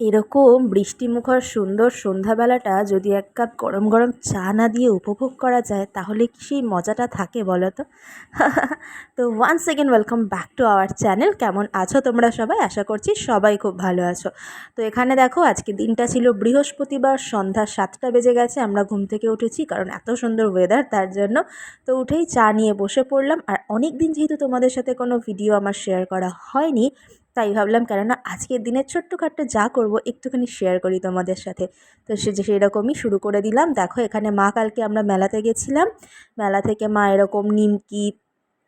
এরকম বৃষ্টিমুখর সুন্দর সন্ধ্যাবেলাটা যদি এক কাপ গরম গরম চা না দিয়ে উপভোগ করা যায়, তাহলে কি সেই মজাটা থাকে বলো তো? তো one second welcome back to our channel কেমন আছো তোমরা সবাই? আশা করছি সবাই খুব ভালো আছো। তো এখানে দেখো, আজকে দিনটা ছিল বৃহস্পতিবার, সন্ধ্যা সাতটা বেজে গেছে, আমরা ঘুম থেকে উঠেছি কারণ এত সুন্দর ওয়েদার তার জন্য। তো উঠেই চা নিয়ে বসে পড়লাম, আর অনেক দিন যেহেতু তোমাদের সাথে কোনো ভিডিও আমার শেয়ার করা হয়নি তাই ভাবলাম, কেননা আজকের দিনে ছোট্টখাট্টো যা করব একটুখানি শেয়ার করি তোমাদের সাথে। তো সে যে সেরকমই শুরু করে দিলাম। দেখো, এখানে মা কালকে আমরা মেলাতে গেছিলাম। মেলা থেকে মা এরকম নিমকি,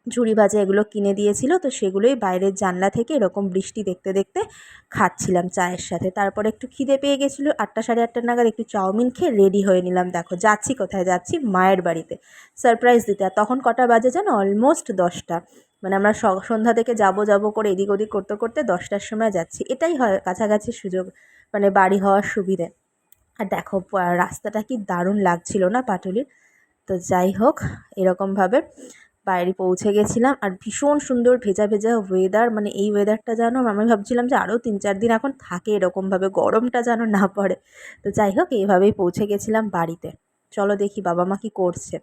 ঝুড়ি ভাজা এগুলো কিনে দিয়েছিল। তো সেগুলোই বাইরের জানলা থেকে এরকম বৃষ্টি দেখতে দেখতে খাচ্ছিলাম চায়ের সাথে। তারপর একটু খিদে পেয়ে গেছিল। আটটা সাড়ে আটটা নাগাদ একটু চাউমিন খেয়ে রেডি হয়ে নিলাম। দেখো, যাচ্ছি কোথায়? যাচ্ছি মায়ের বাড়িতে। সারপ্রাইজ দিতে। আর তখন কটা বাজে জানো? অলমোস্ট দশটা। মানে আমরা সন্ধ্যা থেকে যাব যাব করে এদিক ওদিক করতে করতে দশটার সময় যাচ্ছি। এটাই হয় কাছাকাছি সুযোগ মানে বাড়ি হওয়ার সুবিধে। আর দেখো রাস্তাটা কি দারুণ লাগছিল না পাটুলির? তো যাই হোক, এরকমভাবে বাইরে পৌঁছে গেছিলাম। আর ভীষণ সুন্দর ভেজা ভেজা ওয়েদার মানে এই ওয়েদারটা যেন আমি ভাবছিলাম যে আরও তিন চার দিন এখন থাকে এরকমভাবে, গরমটা যেন না পড়ে। তো যাই হোক, এইভাবেই পৌঁছে গেছিলাম বাড়িতে। চলো দেখি বাবা মা কী করছে।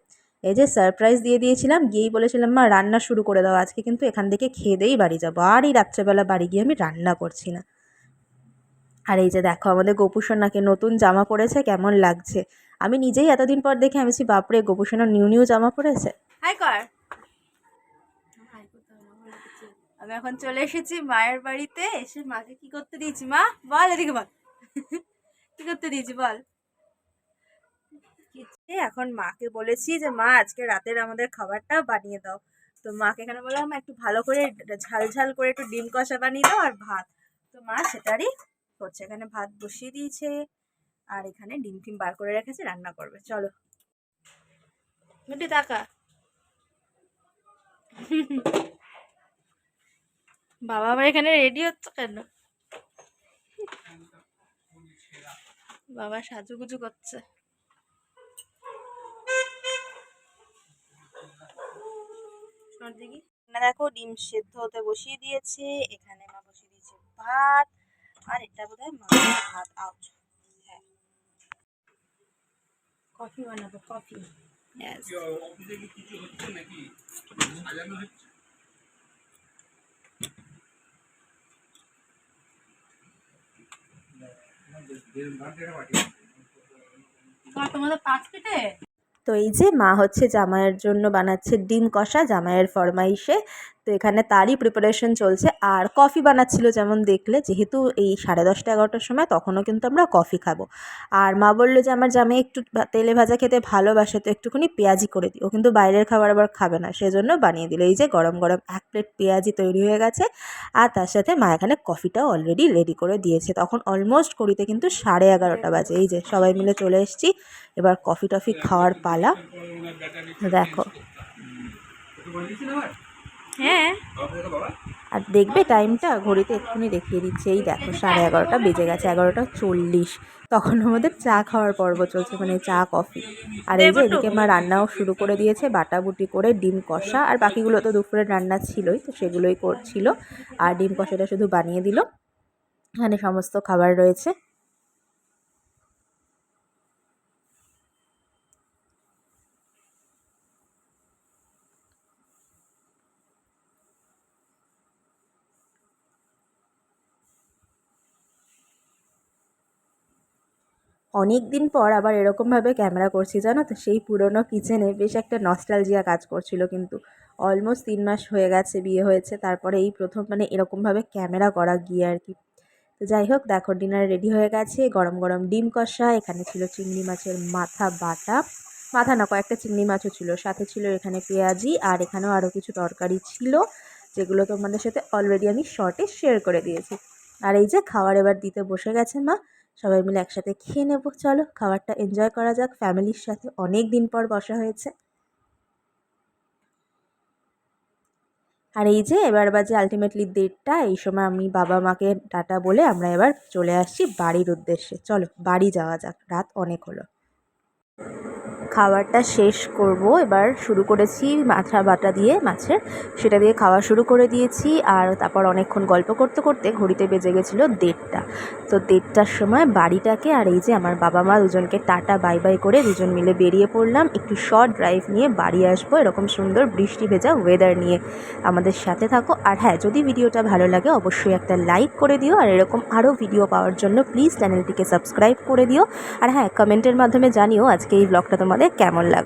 এই যে সারপ্রাইজ দিয়ে দিয়েছিলাম, গিয়েই বলেছিলাম, মা, রান্না শুরু করে দাও, আজকে কিন্তু এখান থেকে খেয়ে দিয়েই বাড়ি যাব। আর এই রাত্রেবেলা বাড়ি গিয়ে আমি রান্না করছি না। আর এই যে দেখো, আমাদের গোপুসোনাকে নতুন জামা পরেছে, কেমন লাগছে। আমি নিজেই এতদিন পর দেখে আমি বাপরে, গোপুসোনা নিউ নিউ জামা পরেছে? কর। আমি এখন চলে এসেছি মায়ের বাড়িতে, এসে মাকে কি করতে দিয়েছি মা? বল, এদিকে বল। কি করতে দিয়েছি, বল। এখন মাকে বলেছি যে, মা, আজকে রাতের আমাদের খাবারটা বানিয়ে দাও। তো মাকে এখানে বললাম একটু ভালো করে ঝাল ঝাল করে একটু ডিম কষা বানিয়ে দাও আর ভাত। তো মা সেটারই করছে। এখানে ভাত বসিয়ে দিয়েছে আর এখানে ডিম টিম বার করে রেখেছে, রান্না করবে। চলো। মিটি টাকা বাবা আবার এখানে রেডি হচ্ছে কেন? বাবা সাজুগুজু করছে। দেখি না দেখো ডিম সেদ্ধ হতে বসিয়ে দিয়েছে এখানে মা বসিয়ে দিয়েছে ভাত আর এটা বোধ হয় মা ভাত আউট হ্যাঁ। কফি বানাবো কফি। তোমাদের পাঁচ কেটে তো এই যে মা হচ্ছে জামাইয়ের জন্য বানাচ্ছে ডিম কষা জামাইয়ের ফরমাইশে। তো এখানে তারই প্রিপারেশন চলছে। আর কফি বানাচ্ছিল যেমন দেখলে, যেহেতু এই সাড়ে দশটা এগারোটার সময়, তখনও কিন্তু আমরা কফি খাব। আর মা বলল যে, আমার জামাই একটু তেলে ভাজা খেতে ভালোবাসে, তো একটুখানি পেঁয়াজি করে দিই ও কিন্তু বাইরের খাবার আবার খাবে না, সেজন্য বানিয়ে দিল। এই যে গরম গরম এক প্লেট পেঁয়াজি তৈরি হয়ে গেছে। আর তার সাথে মা এখানে কফিটাও অলরেডি রেডি করে দিয়েছে। তখন অলমোস্ট করিতে কিন্তু সাড়ে এগারোটা বাজে। এই যে সবাই মিলে চলে এসেছি। এবার কফি টফি খাওয়ার পালা। দেখো। হ্যাঁ। আর দেখবে টাইমটা ঘড়িতে এক্ষুনি দেখিয়ে দিচ্ছে। এই দেখো সাড়ে এগারোটা বেজে গেছে এগারোটা চল্লিশ। তখন আমাদের চা খাওয়ার পর্ব চলছে মানে চা কফি। আর এই যে এদিকে মা রান্নাও শুরু করে দিয়েছে বাটাবুটি করে ডিম কষা। আর বাকিগুলো তো দুপুরের রান্না ছিলই তো সেগুলোই করছিল। আর ডিম কষাটা শুধু বানিয়ে দিল। এখানে সমস্ত খাবার রয়েছে। অনেক দিন পর আবার এরকমভাবে ক্যামেরা করছি, জানো তো? সেই পুরনো কিচেনে বেশ একটা নস্টালজিয়া কাজ করছিল কিন্তু। অলমোস্ট তিন মাস হয়ে গেছে, বিয়ে হয়েছে। তারপরে এই প্রথম মানে এরকমভাবে ক্যামেরা করা গিয়ে আর কি। তো যাই হোক, দেখো ডিনার রেডি হয়ে গেছে। গরম গরম ডিম কষা, এখানে ছিল চিংড়ি মাছের মাথা বাটা। মাথা না, কয়েকটা চিংড়ি মাছও ছিল। সাথে ছিল এখানে পেঁয়াজি আর এখানেও আরও কিছু তরকারি ছিল, যেগুলো তোমাদের সাথে অলরেডি আমি শর্টে শেয়ার করে দিয়েছি। আর এই যে খাবার এবার দিতে বসে গেছে মা। সবাই মিলে একসাথে খেয়ে নেব, চলো খাবারটা এনজয় করা যাক, ফ্যামিলির সাথে অনেক দিন পর বসা হয়েছে। আর এই যে এবার বাজে আলটিমেটলি দেড়টা, এই সময় আমি বাবা মাকে ডাটা বলে আমরা এবার চলে আসছি বাড়ির উদ্দেশ্যে। চলো বাড়ি যাওয়া যাক, রাত অনেক হলো। খাবারটা শেষ করব। এবার শুরু করেছি মাথা বাটা দিয়ে মাছের। সেটা দিয়ে খাওয়া শুরু করে দিয়েছি আর তারপর অনেকক্ষণ গল্প করতে করতে ঘড়িতে বেজে গেছিল দেড়টা। তো দেড়টার সময় বাড়িটাকে আর এই যে আমার বাবা মা দুজনকে টাটা, বাই বাই করে দুজন মিলে বেরিয়ে পড়লাম। একটু শর্ট ড্রাইভ নিয়ে বাড়ি আসব, এরকম সুন্দর বৃষ্টি ভেজা ওয়েদার নিয়ে। আমাদের সাথে থাকো। আর হ্যাঁ যদি ভিডিওটা ভালো লাগে অবশ্যই একটা লাইক করে দিও। আর এরকম আরও ভিডিও পাওয়ার জন্য প্লিজ চ্যানেলটিকে সাবস্ক্রাইব করে দিও। আর হ্যাঁ কমেন্টের মাধ্যমে জানিও আজকে এই ব্লগটা তোমাদের কেমন লাগল